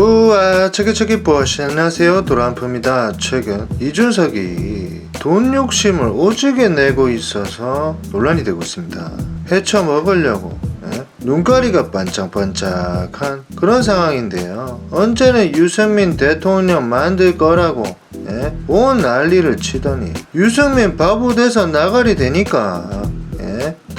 우와 저기 보시 안녕하세요 도란프입니다 최근 이준석이 돈 욕심을 오지게 내고 있어서 논란이 되고 있습니다 헤쳐 먹으려고 예? 눈가리가 반짝반짝한 그런 상황인데요 언제나 유승민 대통령 만들 거라고 예? 온 난리를 치더니 유승민 바보 돼서 나가리 되니까 예?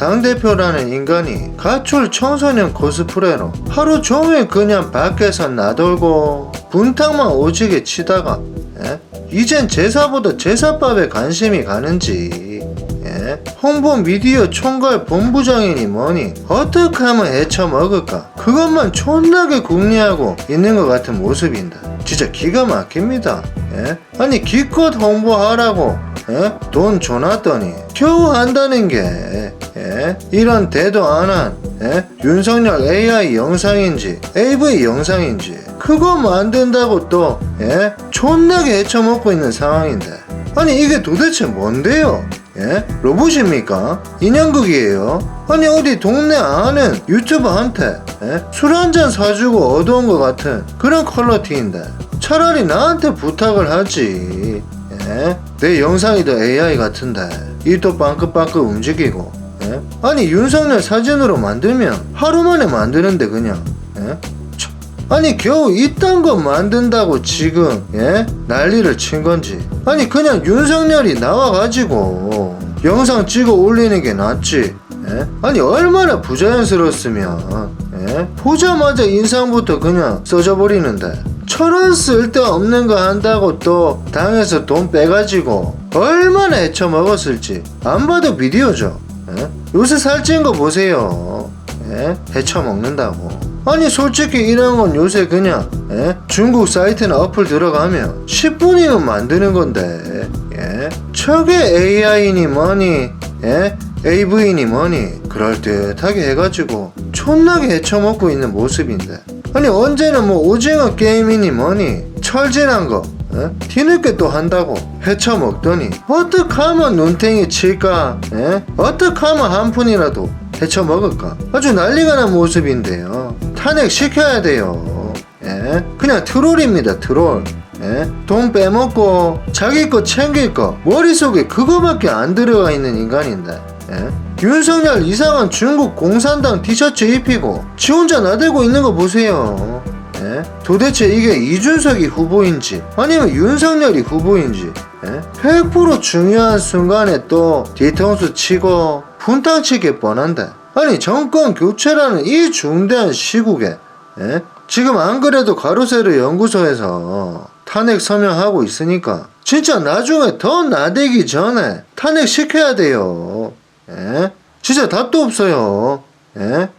당대표라는 인간이 가출 청소년 코스프레로 하루 종일 그냥 밖에서 나돌고 분탕만 오지게 치다가 예? 이젠 제사보다 제사밥에 관심이 가는지 예? 홍보 미디어 총괄 본부장이니 뭐니 어떻게 하면 헤쳐 먹을까 그것만 촌나게 궁리하고 있는 것 같은 모습인데 진짜 기가 막힙니다 예? 아니 기껏 홍보하라고 예? 돈 줘놨더니 겨우 한다는 게 예? 이런 대도 안한 예? 윤석열 AI 영상인지 AV 영상인지 그거 만든다고 또 예? 촌나게 헤쳐먹고 있는 상황인데 아니 이게 도대체 뭔데요? 예? 로봇입니까? 인형극이에요? 아니 어디 동네 아는 유튜버한테 예? 술 한 잔 사주고 얻어온 것 같은 그런 퀄러티인데 차라리 나한테 부탁을 하지 예? 내 영상이 더 AI 같은데 입도 빵긋빵긋 움직이고 예? 아니 윤석열 사진으로 만들면 하루 만에 만드는데 그냥 예? 참, 아니 겨우 이딴 거 만든다고 지금 예? 난리를 친 건지 아니 그냥 윤석열이 나와가지고 영상 찍어 올리는 게 낫지 예? 아니 얼마나 부자연스러웠으면 예? 보자마자 인상부터 그냥 써져버리는데 철원 쓸데없는 거 한다고 또 당에서 돈 빼가지고 얼마나 헤쳐먹었을지 안 봐도 비디오죠 예? 요새 살찐 거 보세요 예? 헤쳐먹는다고 아니 솔직히 이런 건 요새 그냥 예? 중국 사이트나 어플 들어가면 10분이면 만드는 건데 예? 저게 AI니 뭐니 예? AV니 뭐니 그럴듯하게 해가지고 촌나게 헤쳐먹고 있는 모습인데 아니 언제는 뭐 오징어 게임이니 뭐니 철진한 거 예? 뒤늦게 또 한다고 헤쳐먹더니 어떻게 하면 눈탱이 칠까 예? 어떻게 하면 한 푼이라도 헤쳐먹을까 아주 난리가 난 모습인데요 탄핵시켜야 돼요 예? 그냥 트롤입니다 트롤 예? 돈 빼먹고 자기 거 챙길 거 머릿속에 그거밖에 안 들어가 있는 인간인데 예? 윤석열 이상한 중국 공산당 티셔츠 입히고 지 혼자 나대고 있는 거 보세요 예? 도대체 이게 이준석이 후보인지 아니면 윤석열이 후보인지 예? 100% 중요한 순간에 또 뒤통수 치고 분탕 치기 뻔한데 아니 정권 교체라는 이 중대한 시국에 예? 지금 안 그래도 가로세로 연구소에서 탄핵 서명하고 있으니까 진짜 나중에 더 나대기 전에 탄핵 시켜야 돼요 예? 진짜 답도 없어요 예?